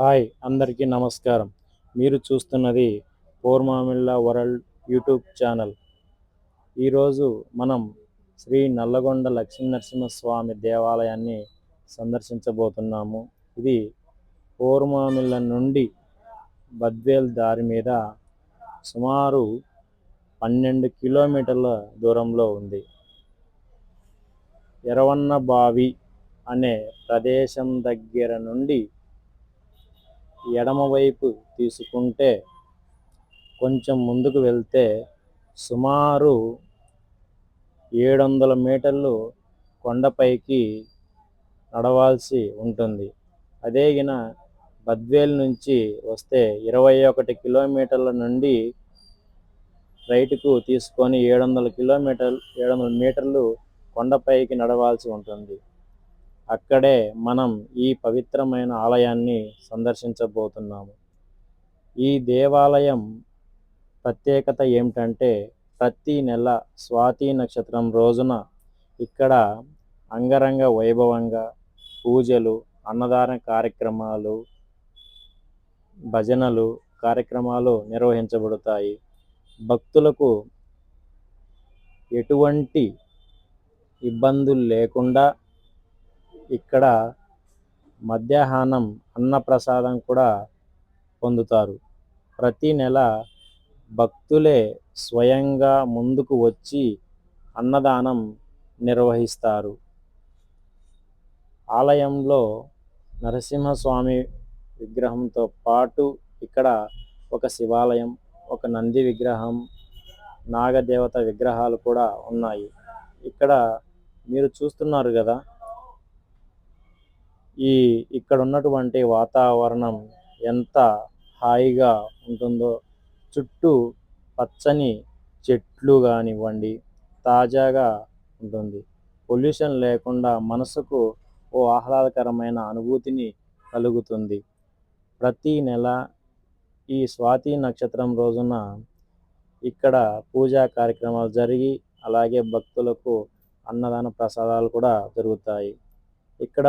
Hi అందరికీ నమస్కారం. మీరు చూస్తున్నది పోర్మామిళ్ళ వరల్డ్ యూట్యూబ్ ఛానల్. ఈరోజు మనం శ్రీ నల్లగొండ లక్ష్మీనరసింహస్వామి దేవాలయాన్ని సందర్శించబోతున్నాము. ఇది పోర్మామిళ్ళ నుండి బద్వేల్ దారి మీద సుమారు పన్నెండు కిలోమీటర్ల దూరంలో ఉంది. ఎరవన్న బావి అనే ప్రదేశం దగ్గర నుండి ఎడమవైపు తీసుకుంటే కొంచెం ముందుకు వెళ్తే సుమారు ఏడు వందల మీటర్లు కొండపైకి నడవాల్సి ఉంటుంది. అదేగిన బద్వేల్ నుంచి వస్తే ఇరవై ఒకటి కిలోమీటర్ల నుండి రైటుకు తీసుకొని ఏడు వందల కిలోమీటర్లు ఏడు వందల మీటర్లు కొండపైకి నడవాల్సి ఉంటుంది. అక్కడే మనం ఈ పవిత్రమైన ఆలయాన్ని సందర్శించబోతున్నాము. ఈ దేవాలయం ప్రత్యేకత ఏమిటంటే ప్రతి నెల స్వాతి నక్షత్రం రోజున ఇక్కడ అంగరంగ వైభవంగా పూజలు అన్నదాన కార్యక్రమాలు భజనలు కార్యక్రమాలు నిర్వహించబడతాయి. భక్తులకు ఎటువంటి ఇబ్బందులు లేకుండా ఇక్కడ మధ్యాహ్నం అన్నప్రసాదం కూడా పొందుతారు. ప్రతి నెల భక్తులే స్వయంగా ముందుకు వచ్చి అన్నదానం నిర్వహిస్తారు. ఆలయంలో నరసింహస్వామి విగ్రహంతో పాటు ఇక్కడ ఒక శివాలయం ఒక నంది విగ్రహం నాగదేవత విగ్రహాలు కూడా ఉన్నాయి. ఇక్కడ మీరు చూస్తున్నారు కదా ఈ ఇక్కడ ఉన్నటువంటి వాతావరణం ఎంత హాయిగా ఉంటుందో చుట్టూ పచ్చని చెట్లు కానివ్వండి తాజాగా ఉంటుంది. పొల్యూషన్ లేకుండా మనసుకు ఓ ఆహ్లాదకరమైన అనుభూతిని కలుగుతుంది. ప్రతి నెల ఈ స్వాతి నక్షత్రం రోజున ఇక్కడ పూజా కార్యక్రమాలు జరిగి అలాగే భక్తులకు అన్నదాన ప్రసాదాలు కూడా జరుగుతాయి. ఇక్కడ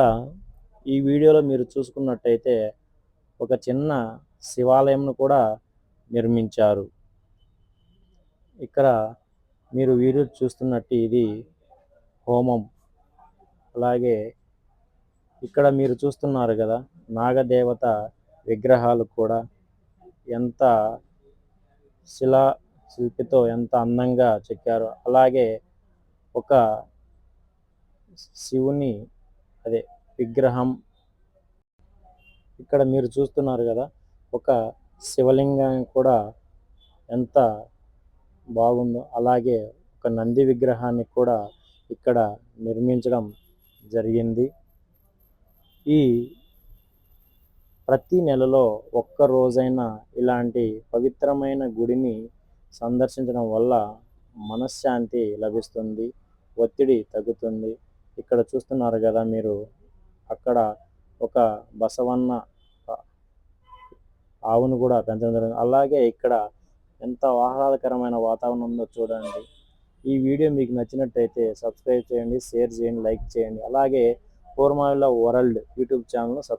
ఈ వీడియోలో మీరు చూసుకున్నట్టయితే ఒక చిన్న శివాలయంను కూడా నిర్మించారు. ఇక్కడ మీరు వీడియో చూస్తున్నట్టు ఇది హోమం. అలాగే ఇక్కడ మీరు చూస్తున్నారు కదా నాగదేవత విగ్రహాలు కూడా ఎంత శిలా శిల్పితో ఎంత అందంగా చెక్కారో అలాగే ఒక శివుని అదే విగ్రహం. ఇక్కడ మీరు చూస్తున్నారు కదా ఒక శివలింగం కూడా ఎంత బాగుందో అలాగే ఒక నంది విగ్రహాన్ని కూడా ఇక్కడ నిర్మించడం జరిగింది. ఈ ప్రతి నెలలో ఒక్క రోజైనా ఇలాంటి పవిత్రమైన గుడిని సందర్శించడం వల్ల మనశ్శాంతి లభిస్తుంది ఒత్తిడి తగ్గుతుంది. ఇక్కడ చూస్తున్నారు కదా మీరు అక్కడ ఒక బసవన్న ఆవును కూడా పెంచడం జరిగింది. అలాగే ఇక్కడ ఎంత ఆహ్లాదకరమైన వాతావరణం ఉందో చూడండి. ఈ వీడియో మీకు నచ్చినట్టయితే సబ్స్క్రైబ్ చేయండి షేర్ చేయండి లైక్ చేయండి. అలాగే పూర్మావిల వరల్డ్ యూట్యూబ్ ఛానల్ను సబ్